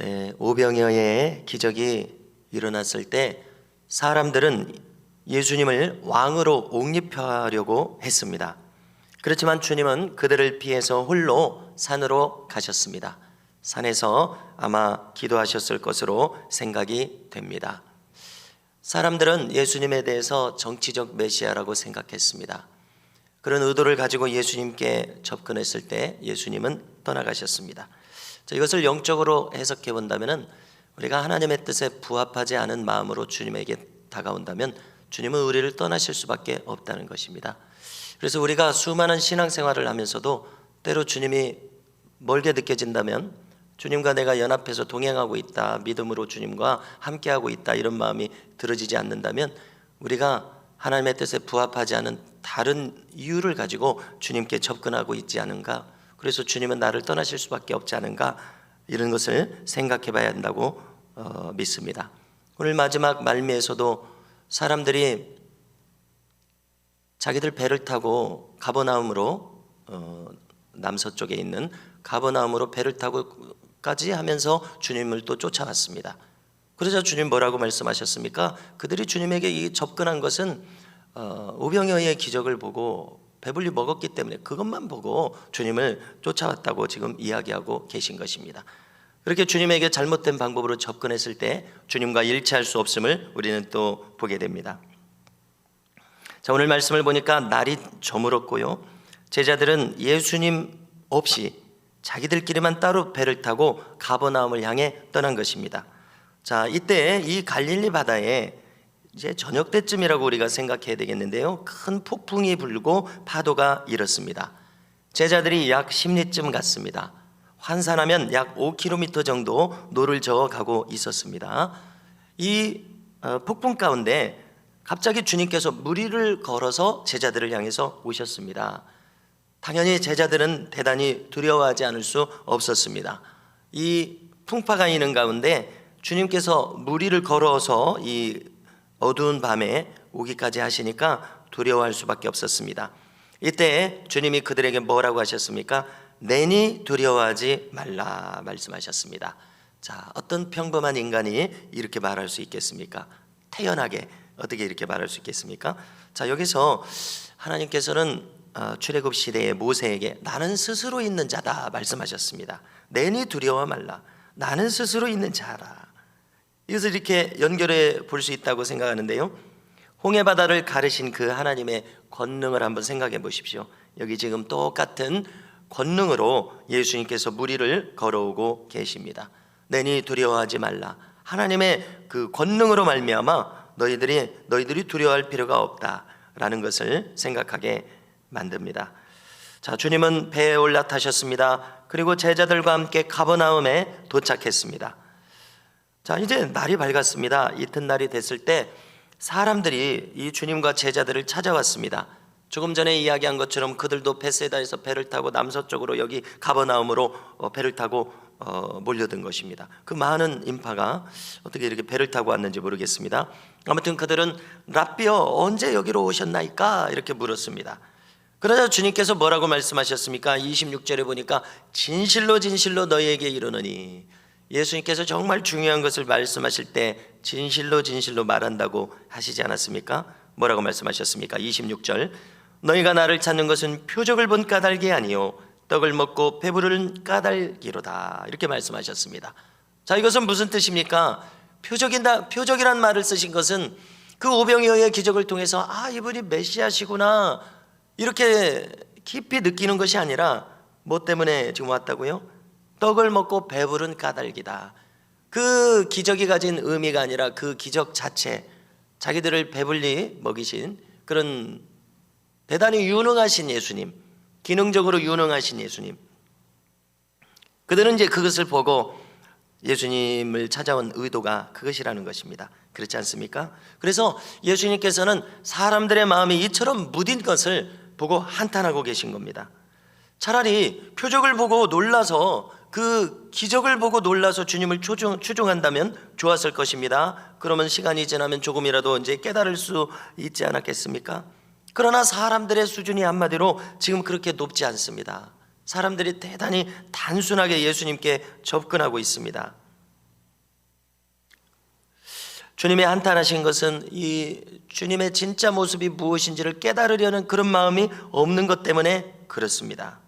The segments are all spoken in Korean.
네, 오병이어의 기적이 일어났을 때 사람들은 예수님을 왕으로 옹립하려고 했습니다. 그렇지만 주님은 그들을 피해서 홀로 산으로 가셨습니다. 산에서 아마 기도하셨을 것으로 생각이 됩니다. 사람들은 예수님에 대해서 정치적 메시아라고 생각했습니다. 그런 의도를 가지고 예수님께 접근했을 때 예수님은 떠나가셨습니다. 자, 이것을 영적으로 해석해 본다면은 우리가 하나님의 뜻에 부합하지 않은 마음으로 주님에게 다가온다면 주님은 우리를 떠나실 수밖에 없다는 것입니다. 그래서 우리가 수많은 신앙생활을 하면서도 때로 주님이 멀게 느껴진다면 주님과 내가 연합해서 동행하고 있다, 믿음으로 주님과 함께하고 있다 이런 마음이 들어지지 않는다면 우리가 하나님의 뜻에 부합하지 않은 다른 이유를 가지고 주님께 접근하고 있지 않은가? 그래서 주님은 나를 떠나실 수밖에 없지 않은가? 이런 것을 생각해 봐야 한다고 어, 믿습니다. 오늘 마지막 말미에서도 사람들이 자기들 배를 타고 가버나움으로 어, 남서쪽에 있는 가버나움으로 배를 타고까지 하면서 주님을 또 쫓아왔습니다. 그러자 주님 뭐라고 말씀하셨습니까? 그들이 주님에게 이 접근한 것은 어, 오병이어의 기적을 보고 배불리 먹었기 때문에 그것만 보고 주님을 쫓아왔다고 지금 이야기하고 계신 것입니다. 그렇게 주님에게 잘못된 방법으로 접근했을 때 주님과 일치할 수 없음을 우리는 또 보게 됩니다. 자, 오늘 말씀을 보니까 날이 저물었고요. 제자들은 예수님 없이 자기들끼리만 따로 배를 타고 가버나움을 향해 떠난 것입니다. 자, 이때 이 갈릴리 바다에 이제 저녁 때쯤이라고 우리가 생각해야 되겠는데요. 큰 폭풍이 불고 파도가 일었습니다. 제자들이 약 10리쯤 갔습니다. 환산하면 약 5km 정도 노를 저어 가고 있었습니다. 이 어, 폭풍 가운데 갑자기 주님께서 무리를 걸어서 제자들을 향해서 오셨습니다. 당연히 제자들은 대단히 두려워하지 않을 수 없었습니다. 이 풍파가 있는 가운데 주님께서 무리를 걸어서 이 어두운 밤에 오기까지 하시니까 두려워할 수밖에 없었습니다. 이때 주님이 그들에게 뭐라고 하셨습니까? 내니 두려워하지 말라 말씀하셨습니다. 자, 어떤 평범한 인간이 이렇게 말할 수 있겠습니까? 태연하게 어떻게 이렇게 말할 수 있겠습니까? 자, 여기서 하나님께서는 어, 출애굽 시대의 모세에게 나는 스스로 있는 자다 말씀하셨습니다. 내니 두려워 말라. 나는 스스로 있는 자라. 이것을 이렇게 연결해 볼 수 있다고 생각하는데요. 홍해 바다를 가르신 그 하나님의 권능을 한번 생각해 보십시오. 여기 지금 똑같은 권능으로 예수님께서 무리를 걸어오고 계십니다. 내니 두려워하지 말라. 하나님의 그 권능으로 말미암아 너희들이 너희들이 두려워할 필요가 없다라는 것을 생각하게 만듭니다. 자, 주님은 배에 올라타셨습니다. 그리고 제자들과 함께 가버나움에 도착했습니다. 자, 이제 날이 밝았습니다. 이튿날이 됐을 때 사람들이 이 주님과 제자들을 찾아왔습니다. 조금 전에 이야기한 것처럼 그들도 베세다에서 배를 타고 남서쪽으로 여기 가버나움으로 어, 배를 타고 어, 몰려든 것입니다. 그 많은 인파가 어떻게 이렇게 배를 타고 왔는지 모르겠습니다. 아무튼 그들은 랍비여 언제 여기로 오셨나이까 이렇게 물었습니다. 그러자 주님께서 뭐라고 말씀하셨습니까? 26절에 보니까 진실로 진실로 너희에게 이르노니 예수님께서 정말 중요한 것을 말씀하실 때 진실로 진실로 말한다고 하시지 않았습니까? 뭐라고 말씀하셨습니까? 26절 너희가 나를 찾는 것은 표적을 본 까닭이 아니요 떡을 먹고 배부른 까닭이로다 이렇게 말씀하셨습니다. 자 이것은 무슨 뜻입니까? 표적이다 표적이란 말을 쓰신 것은 그 오병이어의 기적을 통해서 아 이분이 메시아시구나 이렇게 깊이 느끼는 것이 아니라 뭐 때문에 지금 왔다고요? 떡을 먹고 배부른 까닭이다. 그 기적이 가진 의미가 아니라 그 기적 자체, 자기들을 배불리 먹이신 그런 대단히 유능하신 예수님, 기능적으로 유능하신 예수님. 그들은 이제 그것을 보고 예수님을 찾아온 의도가 그것이라는 것입니다. 그렇지 않습니까? 그래서 예수님께서는 사람들의 마음이 이처럼 무딘 것을 보고 한탄하고 계신 겁니다. 차라리 표적을 보고 놀라서 그 기적을 보고 놀라서 주님을 추종, 추종한다면 좋았을 것입니다. 그러면 시간이 지나면 조금이라도 이제 깨달을 수 있지 않았겠습니까? 그러나 사람들의 수준이 한마디로 지금 그렇게 높지 않습니다. 사람들이 대단히 단순하게 예수님께 접근하고 있습니다. 주님의 한탄하신 것은 이 주님의 진짜 모습이 무엇인지를 깨달으려는 그런 마음이 없는 것 때문에 그렇습니다.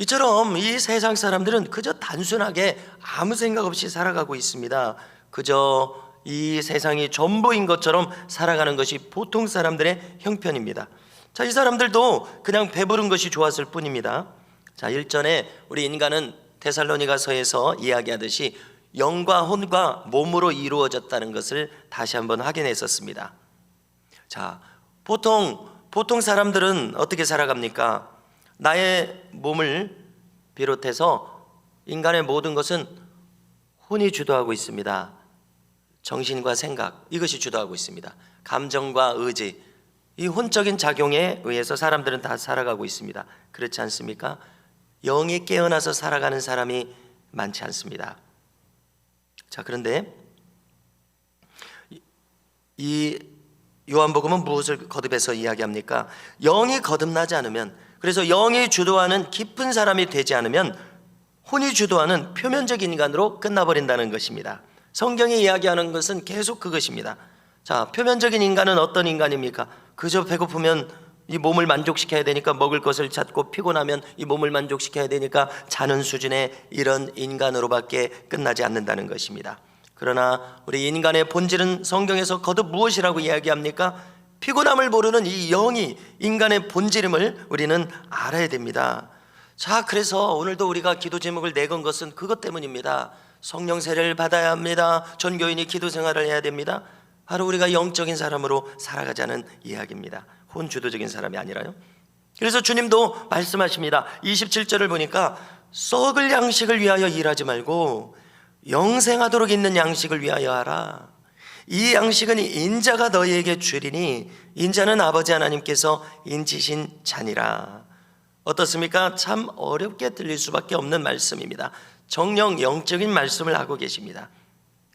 이처럼 이 세상 사람들은 그저 단순하게 아무 생각 없이 살아가고 있습니다. 그저 이 세상이 전부인 것처럼 살아가는 것이 보통 사람들의 형편입니다. 자, 이 사람들도 그냥 배부른 것이 좋았을 뿐입니다. 자, 일전에 우리 인간은 데살로니가서에서 이야기하듯이 영과 혼과 몸으로 이루어졌다는 것을 다시 한번 확인했었습니다. 자, 보통 보통 사람들은 어떻게 살아갑니까? 나의 몸을 비롯해서 인간의 모든 것은 혼이 주도하고 있습니다. 정신과 생각 이것이 주도하고 있습니다. 감정과 의지 이 혼적인 작용에 의해서 사람들은 다 살아가고 있습니다. 그렇지 않습니까? 영이 깨어나서 살아가는 사람이 많지 않습니다. 자, 그런데 이- 이 요한복음은 무엇을 거듭해서 이야기합니까? 영이 거듭나지 않으면 그래서 영이 주도하는 깊은 사람이 되지 않으면 혼이 주도하는 표면적인 인간으로 끝나버린다는 것입니다. 성경이 이야기하는 것은 계속 그것입니다. 자, 표면적인 인간은 어떤 인간입니까? 그저 배고프면 이 몸을 만족시켜야 되니까 먹을 것을 찾고 피곤하면 이 몸을 만족시켜야 되니까 자는 수준의 이런 인간으로밖에 끝나지 않는다는 것입니다. 그러나 우리 인간의 본질은 성경에서 거듭 무엇이라고 이야기합니까? 피곤함을 모르는 이 영이 인간의 본질임을 우리는 알아야 됩니다. 자, 그래서 오늘도 우리가 기도 제목을 내건 것은 그것 때문입니다. 성령 세례를 받아야 합니다. 전교인이 기도 생활을 해야 됩니다. 바로 우리가 영적인 사람으로 살아가자는 이야기입니다. 혼 주도적인 사람이 아니라요. 그래서 주님도 말씀하십니다. 27절을 보니까 썩을 양식을 위하여 일하지 말고 영생하도록 있는 양식을 위하여 하라. 이 양식은 인자가 너희에게 주리니 인자는 아버지 하나님께서 인치신 잔이라. 어떻습니까? 참 어렵게 들릴 수밖에 없는 말씀입니다. 정령 영적인 말씀을 하고 계십니다.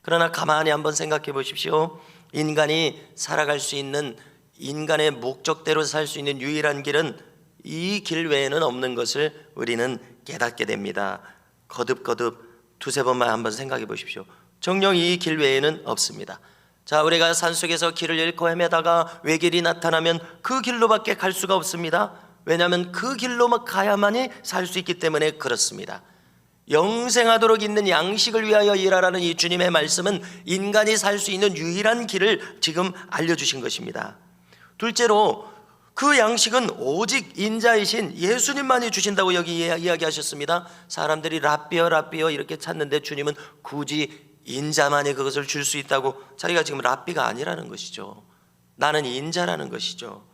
그러나 가만히 한번 생각해 보십시오. 인간이 살아갈 수 있는 인간의 목적대로 살 수 있는 유일한 길은 이 길 외에는 없는 것을 우리는 깨닫게 됩니다. 거듭거듭 두세 번만 한번 생각해 보십시오. 정령 이 길 외에는 없습니다. 자, 우리가 산속에서 길을 잃고 헤매다가 외길이 나타나면 그 길로밖에 갈 수가 없습니다. 왜냐하면 그 길로만 가야만이 살 수 있기 때문에 그렇습니다. 영생하도록 있는 양식을 위하여 일하라는 이 주님의 말씀은 인간이 살 수 있는 유일한 길을 지금 알려주신 것입니다. 둘째로 그 양식은 오직 인자이신 예수님만이 주신다고 여기 이야기하셨습니다. 사람들이 라비어 라비어 이렇게 찾는데 주님은 굳이 인자만이 그것을 줄 수 있다고 자기가 지금 라비가 아니라는 것이죠. 나는 인자라는 것이죠.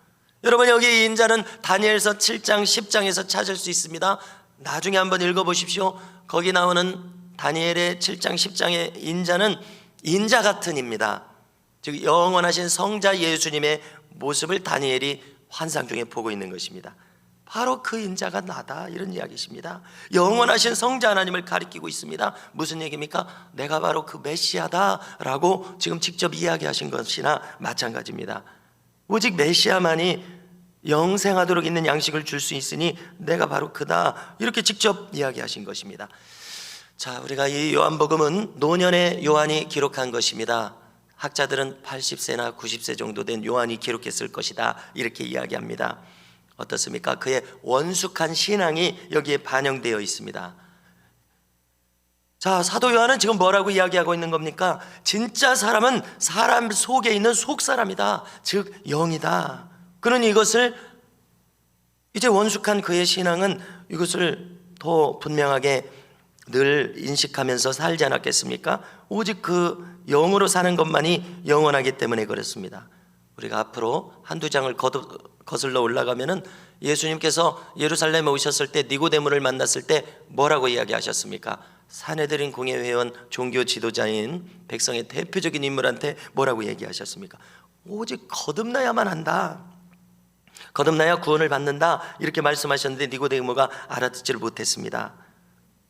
여러분 여기 인자는 다니엘서 7장 10장에서 찾을 수 있습니다. 나중에 한번 읽어 보십시오. 거기 나오는 다니엘의 7장 10장의 인자는 인자 같은 입니다. 즉 영원하신 성자 예수님의 모습을 다니엘이 환상 중에 보고 있는 것입니다. 바로 그 인자가 나다 이런 이야기십니다. 영원하신 성자 하나님을 가리키고 있습니다. 무슨 얘기입니까? 내가 바로 그 메시아다라고 지금 직접 이야기하신 것이나 마찬가지입니다. 오직 메시아만이 영생하도록 있는 양식을 줄 수 있으니 내가 바로 그다 이렇게 직접 이야기하신 것입니다. 자, 우리가 이 요한복음은 노년의 요한이 기록한 것입니다. 학자들은 80세나 90세 정도 된 요한이 기록했을 것이다 이렇게 이야기합니다. 어떻습니까? 그의 원숙한 신앙이 여기에 반영되어 있습니다. 자, 사도 요한은 지금 뭐라고 이야기하고 있는 겁니까? 진짜 사람은 사람 속에 있는 속 사람이다. 즉 영이다. 그는 이것을 이제 원숙한 그의 신앙은 이것을 더 분명하게 늘 인식하면서 살지 않았겠습니까? 오직 그 영으로 사는 것만이 영원하기 때문에 그렇습니다. 우리가 앞으로 한두 장을 거슬러 올라가면은 예수님께서 예루살렘에 오셨을 때 니고데모를 만났을 때 뭐라고 이야기하셨습니까? 사내들인 공회 회원 종교 지도자인 백성의 대표적인 인물한테 뭐라고 얘기하셨습니까? 오직 거듭나야만 한다. 거듭나야 구원을 받는다. 이렇게 말씀하셨는데 니고데모가 알아듣지를 못했습니다.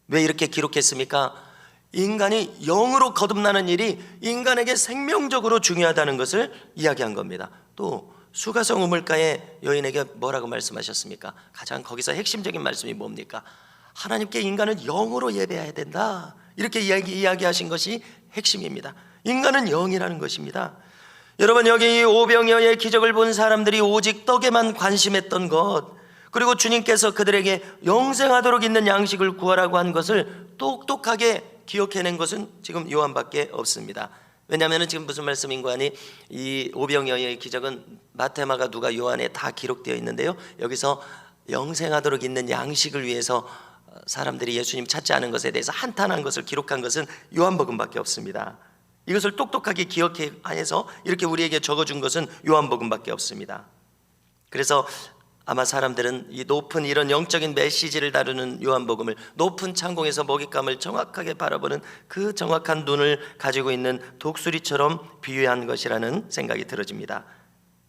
왜 이렇게 기록했습니까? 인간이 영으로 거듭나는 일이 인간에게 생명적으로 중요하다는 것을 이야기한 겁니다. 또 수가성 우물가의 여인에게 뭐라고 말씀하셨습니까? 가장 거기서 핵심적인 말씀이 뭡니까? 하나님께 인간은 영으로 예배해야 된다. 이렇게 이야기, 이야기하신 것이 핵심입니다. 인간은 영이라는 것입니다. 여러분 여기 이 오병이어의 기적을 본 사람들이 오직 떡에만 관심했던 것 그리고 주님께서 그들에게 영생하도록 있는 양식을 구하라고 한 것을 똑똑하게 기억해낸 것은 지금 요한밖에 없습니다. 왜냐하면 지금 무슨 말씀인고 하니 이 오병이어의 기적은 마테마가 누가 요한에 다 기록되어 있는데요. 여기서 영생하도록 있는 양식을 위해서 사람들이 예수님 찾지 않은 것에 대해서 한탄한 것을 기록한 것은 요한복음밖에 없습니다. 이것을 똑똑하게 기억해서 이렇게 우리에게 적어준 것은 요한복음밖에 없습니다. 그래서 아마 사람들은 이 높은 이런 영적인 메시지를 다루는 요한복음을 높은 창공에서 먹잇감을 정확하게 바라보는 그 정확한 눈을 가지고 있는 독수리처럼 비유한 것이라는 생각이 들어집니다.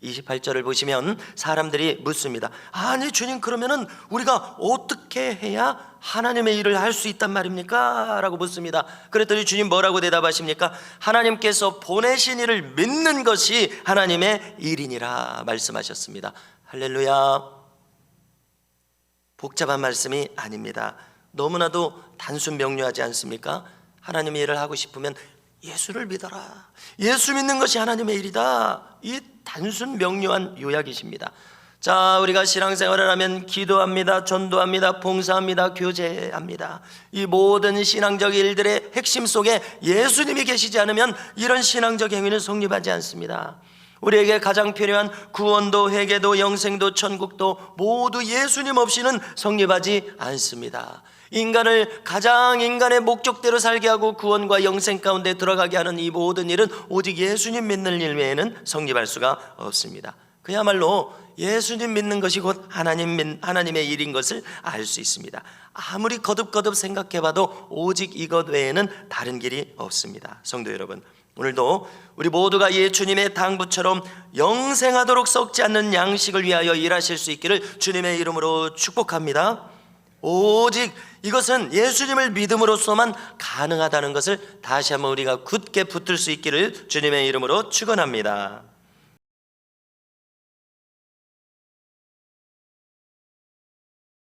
28절을 보시면 사람들이 묻습니다. 아니 주님 그러면은 우리가 어떻게 해야 하나님의 일을 할 수 있단 말입니까? 라고 묻습니다. 그랬더니 주님 뭐라고 대답하십니까? 하나님께서 보내신 이를 믿는 것이 하나님의 일이니라 말씀하셨습니다. 할렐루야. 복잡한 말씀이 아닙니다. 너무나도 단순 명료하지 않습니까? 하나님의 일을 하고 싶으면 예수를 믿어라. 예수 믿는 것이 하나님의 일이다. 이 단순 명료한 요약이십니다. 자, 우리가 신앙생활을 하면 기도합니다, 전도합니다, 봉사합니다, 교제합니다. 이 모든 신앙적 일들의 핵심 속에 예수님이 계시지 않으면 이런 신앙적 행위는 성립하지 않습니다. 우리에게 가장 필요한 구원도 회개도 영생도 천국도 모두 예수님 없이는 성립하지 않습니다. 인간을 가장 인간의 목적대로 살게 하고 구원과 영생 가운데 들어가게 하는 이 모든 일은 오직 예수님 믿는 일 외에는 성립할 수가 없습니다. 그야말로 예수님 믿는 것이 곧 하나님 믿- 하나님의 일인 것을 알 수 있습니다. 아무리 거듭거듭 생각해봐도 오직 이것 외에는 다른 길이 없습니다. 성도 여러분, 오늘도 우리 모두가 예수님의 당부처럼 영생하도록 썩지 않는 양식을 위하여 일하실 수 있기를 주님의 이름으로 축복합니다. 오직 이것은 예수님을 믿음으로써만 가능하다는 것을 다시 한번 우리가 굳게 붙들 수 있기를 주님의 이름으로 축원합니다.